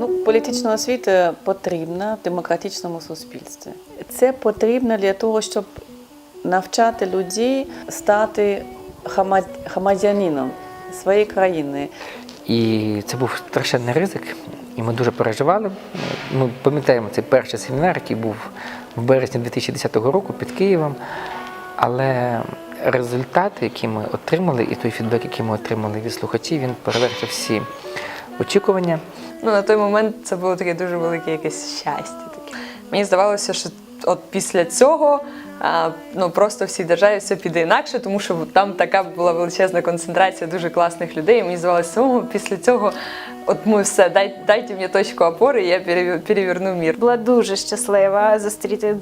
Ну, політична освіта потрібна в демократичному суспільстві. Це потрібно для того, щоб навчати людей стати громад- громадянином своєї країни. І це був страшенний ризик, і ми дуже переживали. Ми пам'ятаємо цей перший семінар, який був в березні 2010 року під Києвом. Але результати, які ми отримали, і той фідбек, який ми отримали від слухачів, він перевершив всі очікування. Ну, на той момент це було таке дуже велике якесь щастя. Таке. Мені здавалося, що от після цього ну, просто всій державі все піде інакше, тому що там така була величезна концентрація дуже класних людей. І мені здавалося, що після цього от ми все, дай, дайте мені точку опори, я переверну мір. Була дуже щаслива зустріти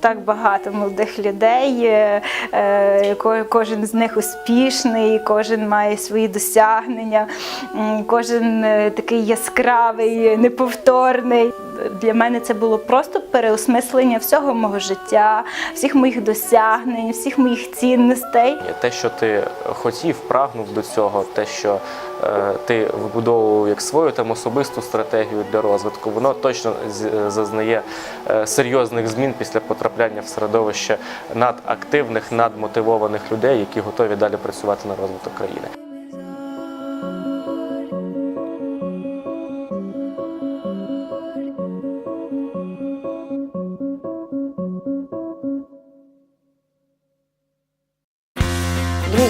так багато молодих людей. е, е, ко- Кожен з них успішний, кожен має свої досягнення, кожен е, такий яскравий, неповторний. Для мене це було просто переосмислення всього мого життя, всіх моїх досягнень, всіх моїх цінностей. Те, що ти хотів, прагнув до цього, те, що е, ти вибудовував як свою там особисту стратегію для розвитку, воно точно з- зазнає е, серйозних змін після потрапляння в середовище надактивних, надмотивованих людей, які готові далі працювати на розвиток країни.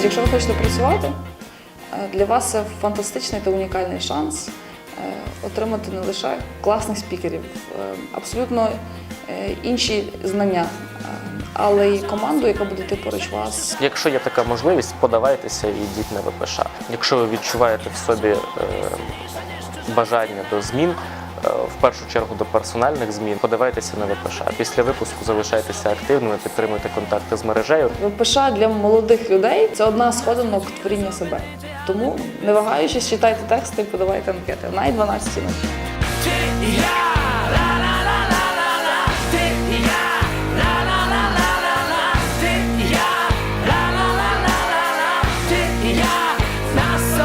Якщо ви хочете працювати, е, для вас це фантастичний та унікальний шанс е, отримати не лише класних спікерів, е, абсолютно інші знання, але й команду, яка буде йти поруч вас. Якщо є така можливість, подавайтеся і йдіть на ВПШ. Якщо ви відчуваєте в собі бажання до змін, Е, в першу чергу до персональних змін. Подавайтеся на ВПШ. Після випуску залишайтеся активними, підтримуйте контакти з мережею. ВПШ для молодих людей це одна з ходинок творіння себе. Тому не вагаючись, читайте тексти і подавайте анкети. Най 12 ночі. Нас